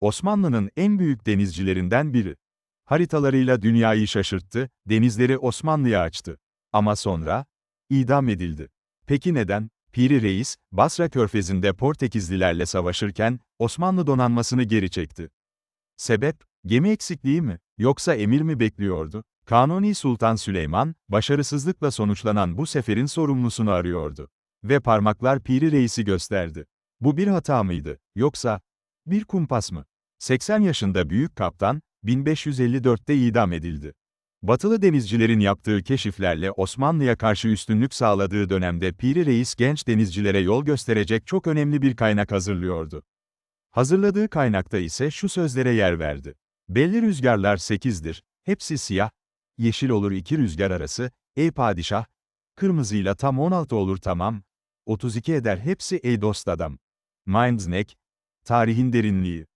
Osmanlı'nın en büyük denizcilerinden biri. Haritalarıyla dünyayı şaşırttı, denizleri Osmanlı'ya açtı. Ama sonra, idam edildi. Peki neden? Piri Reis, Basra körfezinde Portekizlilerle savaşırken, Osmanlı donanmasını geri çekti. Sebep, gemi eksikliği mi, yoksa emir mi bekliyordu? Kanuni Sultan Süleyman, başarısızlıkla sonuçlanan bu seferin sorumlusunu arıyordu. Ve parmaklar Piri Reis'i gösterdi. Bu bir hata mıydı, yoksa bir kumpas mı? 80 yaşında büyük kaptan, 1554'te idam edildi. Batılı denizcilerin yaptığı keşiflerle Osmanlı'ya karşı üstünlük sağladığı dönemde Piri Reis genç denizcilere yol gösterecek çok önemli bir kaynak hazırlıyordu. Hazırladığı kaynakta ise şu sözlere yer verdi. Belli rüzgarlar sekizdir, hepsi siyah, yeşil olur iki rüzgar arası, ey padişah, kırmızıyla tam 16 olur tamam, 32 eder hepsi ey dost adam. Mindsneck, tarihin derinliği.